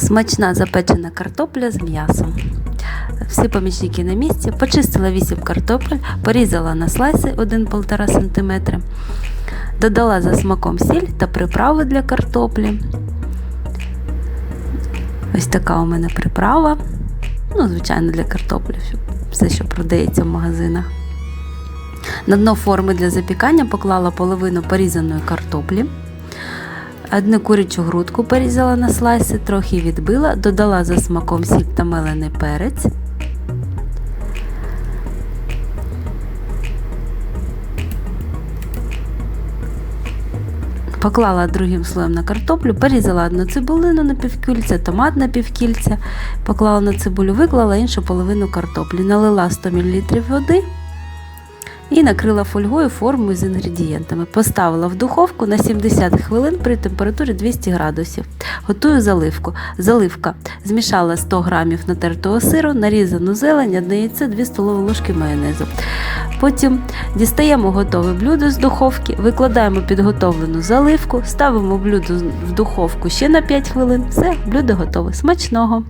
Смачна запечена картопля з м'ясом. Всі помічники на місці. Почистила 8 картопель, порізала на слайси 1-1,5 см. Додала за смаком сіль та приправи для картоплі. Ось така у мене приправа. Ну, звичайно, для картоплі. Все, що продається в магазинах. На дно форми для запікання поклала половину порізаної картоплі. Одну курячу грудку порізала на слайси, трохи відбила, додала за смаком сіль та мелений перець. Поклала другим слоєм на картоплю, порізала одну цибулину на півкільця, томат на півкільця, поклала на цибулю, виклала іншу половину картоплі, налила 100 мл води і накрила фольгою форму з інгредієнтами. Поставила в духовку на 70 хвилин при температурі 200 градусів. Готую заливку. Заливка змішала 100 грамів натертого сиру, нарізану зелень, одне яйце, 2 столові ложки майонезу. Потім дістаємо готове блюдо з духовки, викладаємо підготовлену заливку, ставимо блюдо в духовку ще на 5 хвилин. Все, блюдо готове. Смачного!